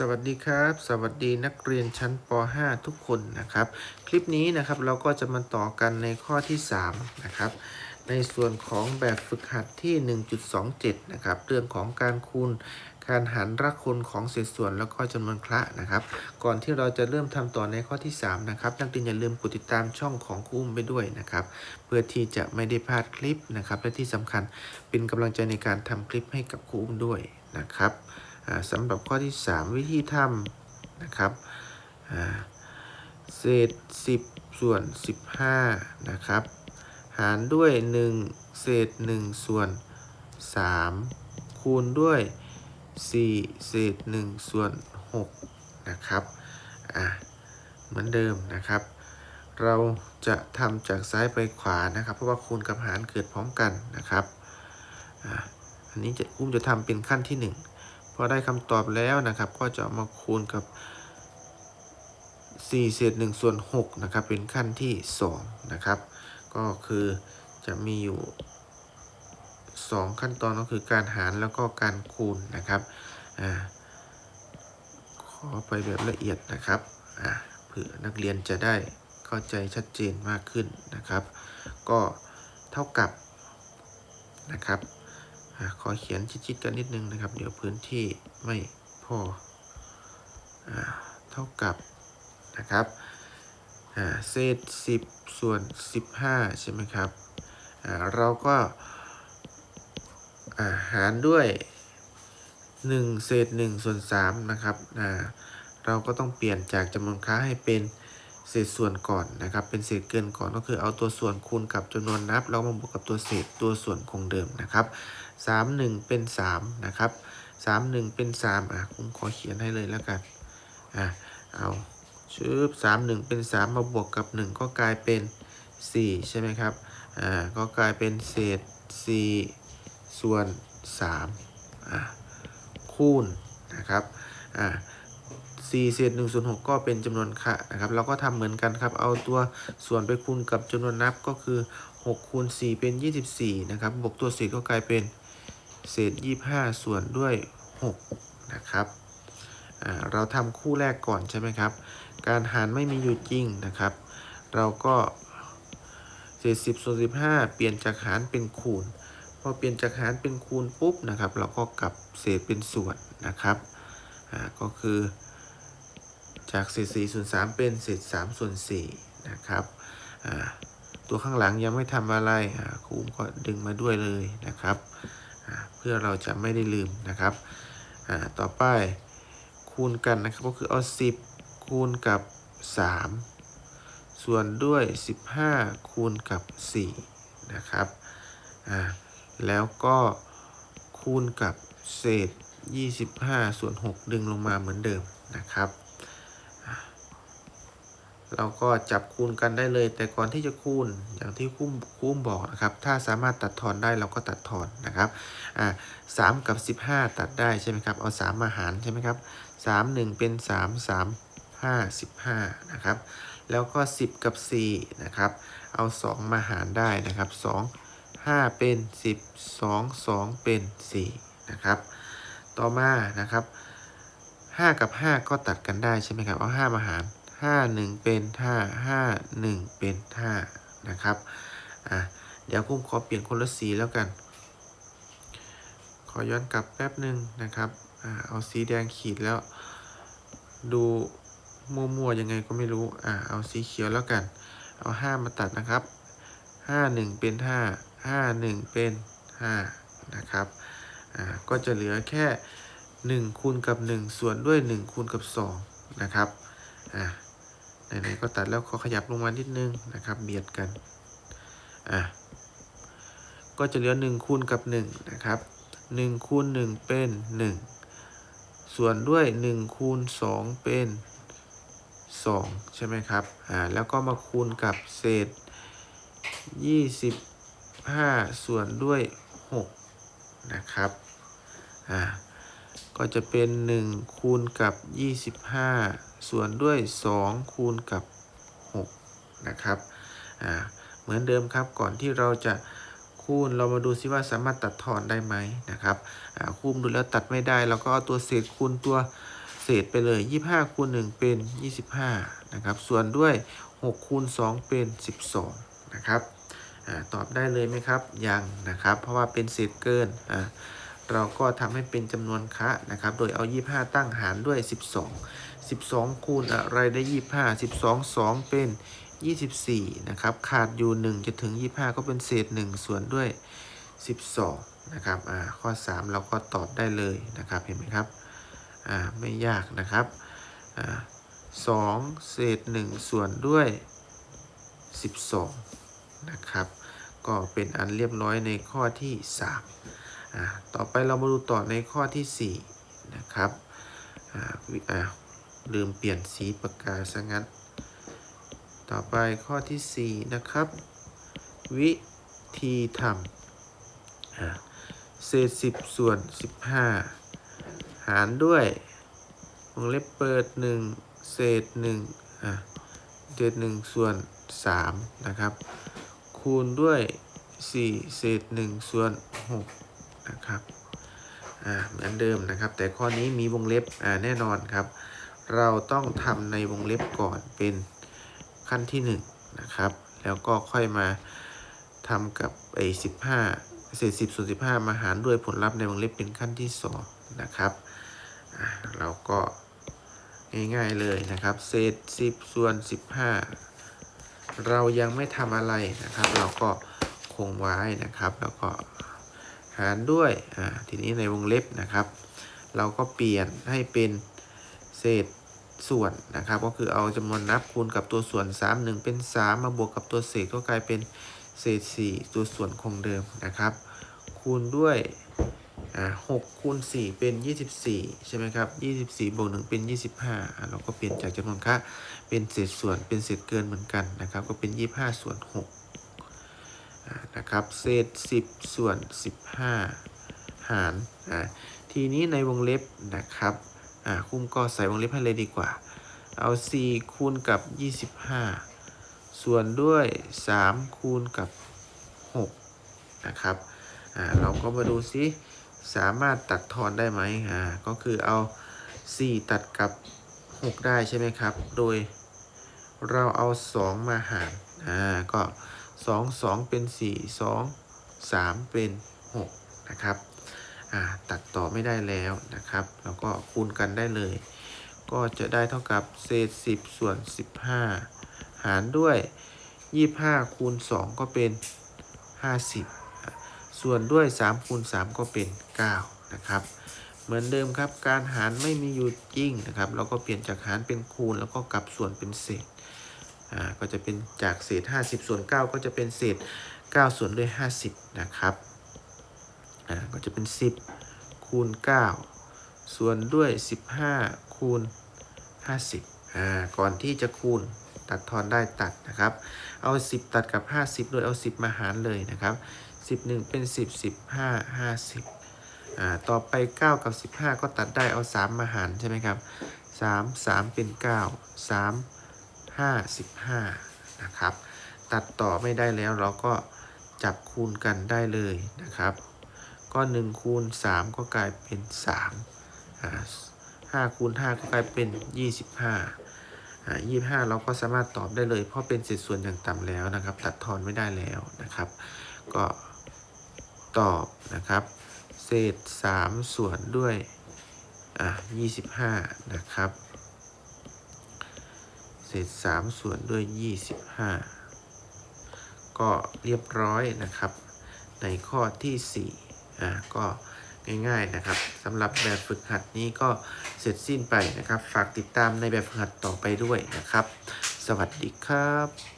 สวัสดีครับ สวัสดีนักเรียนชั้นป .5 ทุกคนนะครับ คลิปนี้นะครับเราก็จะมาต่อกันในข้อที่ 3 นะครับ ในส่วนของแบบฝึกหัดที่ 1.27 นะครับ เรื่องของการคูณการหารรักคูณของเศษส่วนแล้วก็จำนวนคละนะครับ ก่อนที่เราจะเริ่มทำต่อในข้อที่ 3 นะครับ นักเรียนอย่าลืมกดติดตามช่องของครูอุ้มไปด้วยนะครับ เพื่อที่จะไม่ได้พลาดคลิปนะครับ และที่สำคัญเป็นกำลังใจในการทำคลิปให้กับครูอุ้มด้วยนะครับ สำหรับข้อที่ 3 วิธีทำนะครับเศษ 10 ส่วน 15 นะครับ หารด้วย 1 เศษ 1 ส่วน 3 คูณด้วย 4 เศษ 1 ส่วน 6 นะครับอ่าเหมือนเดิมนะครับ เราจะทำจากซ้ายไปขวานะครับ เพราะว่าคูณกับหารเกิดพร้อมกันนะครับอ่าอันนี้จะอุ้มจะทำเป็นขั้นที่ 1 พอได้คำตอบแล้วนะครับ ก็จะมาคูณกับ4เศษ1ส่วน6นะครับ เป็นขั้นที่ 2 นะครับ ก็คือจะมีอยู่ 2 ขั้นตอนก็คือการหารแล้วก็การคูณนะครับอ่าขอไปแบบละเอียดนะครับอ่าเผื่อนักเรียนจะได้เข้าใจชัดเจนมากขึ้นนะครับ ก็เท่ากับนะครับ ขอเขียนชิดๆกันนิดนึงนะครับ เดี๋ยวพื้นที่ไม่พออเท่ากับนะครับเศษ 10 ส่วน 15 ใช่ไหมครับเราก็าหารด้วย 1 เศษ 1 ส่วน 3 นะครับเราก็ต้องเปลี่ยนจากจำนวนค้าให้เป็นเศษส่วนก่อนนะครับ เป็นเศษเกินก่อนก็คือเอาตัวส่วนคูณกับจำนวนนับ แล้วมาบวกกับตัวเศษตัวส่วนคงเดิมนะครับ สามหนึ่งเป็นสามนะครับสามหนึ่งเป็นสามอะ ผมขอเขียนให้เลยแล้วกัน อะ เอาชืบสามหนึ่งเป็นสามมาบวกกับหนึ่งก็กลายเป็นสี่ใช่ไหมครับ อ่า ก็กลายเป็นเศษสี่ส่วนสามอะ คูณ นะครับ อ่าสี่เศษหนึ่งส่วนหกก็เป็นจำนวนค่ะนะครับ เราก็ทำเหมือนกันครับ เอาตัวส่วนไปคูณกับจำนวนนับก็คือ6คูณ4เป็น 24 นะครับ บวกตัวเศษก็กลายเป็น เศษ 25 ส่วนด้วย 6 นะครับเราทำคู่แรกก่อนใช่ไหมครับ การหารไม่มีอยู่จริงนะครับ เราก็เศษ10ส่วน15 เปลี่ยนจากหารเป็นคูณ พอเปลี่ยนจากหารเป็นคูณปุ๊บนะครับ เราก็กลับเศษเป็นส่วนนะครับก็คือจากเศษ4ส่วน3เป็นเศษ3ส่วน4นะครับตัวข้างหลังยังไม่ทำอะไรครูก็ดึงมาด้วยเลยนะครับ พื่อเราจะไม่ได้ลืมนะครับอ่าต่อไปคูณกันนะครับก็คือเอา 10 คูณกับ 3 ส่วนด้วย 15 คูณกับ 4 นะครับอ่าแล้วก็คูณกับเศษ 25 ส่วน 6 ดึงลงมาเหมือนเดิมนะครับ เราก็จับคูณกันได้เลย แต่ก่อนที่จะคูณอย่างที่คุ้มคุ้มบอกนะครับ ถ้าสามารถตัดทอนได้เราก็ตัดทอนนะครับอ่าสามกับสิบห้าตัดได้ใช่ไหมครับ เอาสามมาหารใช่ไหมครับสามหนึ่งเป็นสามสามห้าสิบห้านะครับ แล้วก็สิบกับสี่นะครับ เอาสองมาหารได้นะครับสองห้าเป็นสิบสองสองเป็นสี่นะครับต่อมานะครับห้ากับห้าก็ตัดกันได้ใช่ไหมครับ เอาห้ามาหาร ห้าหนึ่งเป็นห้าห้าหนึ่งเป็นห้านะครับอะเดี๋ยวคุ้มขอเปลี่ยนคนละสีแล้วกัน ขอย้อนกลับแป๊บหนึ่งนะครับอ่าเอาสีแดงขีดแล้ว ดูมัวๆยังไงก็ไม่รู้อ่าเอาสีเขียวแล้วกัน เอาห้ามาตัดนะครับห้าหนึ่งเป็นห้าห้าหนึ่งเป็นห้านะครับอ่าก็จะเหลือแค่หนึ่งคูณกับหนึ่งส่วนด้วยหนึ่งคูณกับสองนะครับ อ่า ไหนๆก็ตัดแล้วขอขยับลงมานิดนึงนะครับ เบียดกัน อะ ก็จะเหลือ1คูณกับ1นะครับ1คูณ1เป็น 1 ส่วนด้วย1คูณ2เป็น 2 ใช่ไหมครับ อ่า แล้วก็มาคูณกับเศษ 25 ส่วนด้วย 6 นะครับ อ่า ก็จะเป็น 1 คูณกับ 25 ส่วนด้วย 2 คูณกับ 6 นะครับอ่าเหมือนเดิมครับก่อนที่เราจะคูณเรามาดูซิว่าสามารถตัดทอนได้ไหมนะครับคูณดูแล้วตัดไม่ได้เราก็เอาตัวเศษคูณตัวเศษไปเลย 25คูณ1เป็น 25 นะครับ ส่วนด้วย 6 คูณ 2 เป็น 12 นะครับอตอบได้เลยไหมครับ ยังนะครับ เพราะว่าเป็นเศษเกินอ่า เราก็ทำให้เป็นจำนวนคะนะครับ โดยเอา 25 ตั้งหารด้วย 12 12 คูณอะไรได้ 25 12 2 เป็น 24 นะครับ ขาดอยู่ 1 จะถึง 25 ก็เป็นเศษ 1 ส่วนด้วย 12 นะครับ อ่า ข้อ 3 เราก็ตอบได้เลยนะครับ เห็นไหมครับ อ่า ไม่ยากนะครับ อ่า2เศษ 1 ส่วนด้วย 12 นะครับ ก็เป็นอันเรียบร้อยในข้อที่ 3 ต่อไปเรามาดูต่อในข้อที่4นะครับลืมเปลี่ยนสีปากกาซะงั้น ต่อไปข้อที่ 4 นะครับ วิธีทำเศษ 10 ส่วน 15 หารด้วยวงเล็บเปิด 1 เศษ1อะเศษ1ส่วน 3 นะครับ คูณด้วย 4 เศษ 1 ส่วน 6 นะครับเหมือนเดิมนะครับ แต่ข้อนี้มีวงเล็บแน่นอนครับ เราต้องทำในวงเล็บก่อนเป็นขั้นที่1นะครับ แล้วก็ค่อยมาทำกับไอ้15เศษ10ส่วน15มาหารด้วยผลลัพธ์ในวงเล็บเป็นขั้นที่2นะครับเราก็ง่ายๆเลยนะครับ เศษ10ส่วน15เรายังไม่ทำอะไรนะครับ เราก็คงไว้นะครับ แล้วก็ หารด้วยอ่าทีนี้ในวงเล็บนะครับ เราก็เปลี่ยนให้เป็นเศษส่วนนะครับ ก็คือเอาจำนวนนับคูณกับตัวส่วน 3 1 เป็น 3 มาบวกกับตัวเศษก็กลายเป็นเศษ 4 ตัวส่วนคงเดิมนะครับ คูณด้วยอ่า6คูณ4เป็น24ใช่ไหมครับ24บวก1เป็น25อ่าเราก็เปลี่ยนจากจำนวนค่าเป็นเศษส่วนเป็นเศษเกินเหมือนกันนะครับ ก็เป็น25ส่วน6อ่า นะครับ เศษ 10 ส่วน 15 หารอ่าทีนี้ในวงเล็บนะครับอ่าคุ้มก็ใส่วงเล็บให้เลยดีกว่า เอา 4 คูณกับ 25 ส่วนด้วย 3 คูณกับ 6 นะครับอ่าเราก็มาดูซิสามารถตัดทอนได้ไหมอ่าก็คือเอา 4 ตัดกับ 6 ได้ใช่ไหมครับ โดยเราเอา 2 มาหารอ่าก็ 2 2เป็น4 2 3เป็น6นะครับตัดต่อไม่ได้แล้วนะครับแล้วก็คูณกันได้เลย ก็จะได้เท่ากับเศษ10ส่วน15หารด้วย25คูณ2ก็เป็น50ส่วนด้วย3คูณ3ก็เป็น9นะครับเหมือนเดิมครับ การหารไม่มีอยู่จริงนะครับ เราก็เปลี่ยนจากหารเป็นคูณแล้วก็กลับส่วนเป็นเศษ อ่าก็จะเป็นจากเศษ 50 ส่วน 9 ก็จะเป็นเศษ 9 ส่วนด้วย 50 นะครับอ่าก็จะเป็น 10 คูณ 9 ส่วนด้วย 15 คูณ 50อ่าก่อนที่จะคูณตัดทอนได้ตัดนะครับ เอา 10 ตัดกับ 50 โดยเอา 10 มาหารเลยนะครับ 11 เป็น 10 15 50อ่าต่อไป 9 กับ 15 ก็ตัดได้เอา 3 มาหารใช่ไหมครับ 3 3 เป็น 9 3 55 นะครับ ตัดต่อไม่ได้แล้วเราก็จับคูณกันได้เลยนะครับ ก็1คูณ3 ก็กลายเป็น3อ่า5คูณ5ก็กลายเป็น 25อ่า25 เราก็สามารถตอบได้เลยเพราะเป็นเศษส่วนอย่างต่ำแล้วนะครับ ตัดทอนไม่ได้แล้วนะครับ ก็ตอบนะครับ เศษ 3 ส่วนด้วยอ่า25 นะครับ เศษ 3 ส่วนด้วย 25 ก็เรียบร้อยนะครับ ในข้อที่4อ่าก็ง่ายๆนะครับสำหรับแบบฝึกหัดนี้ก็เสร็จสิ้นไปนะครับ ฝากติดตามในแบบฝึกหัดต่อไปด้วยนะครับ สวัสดีครับ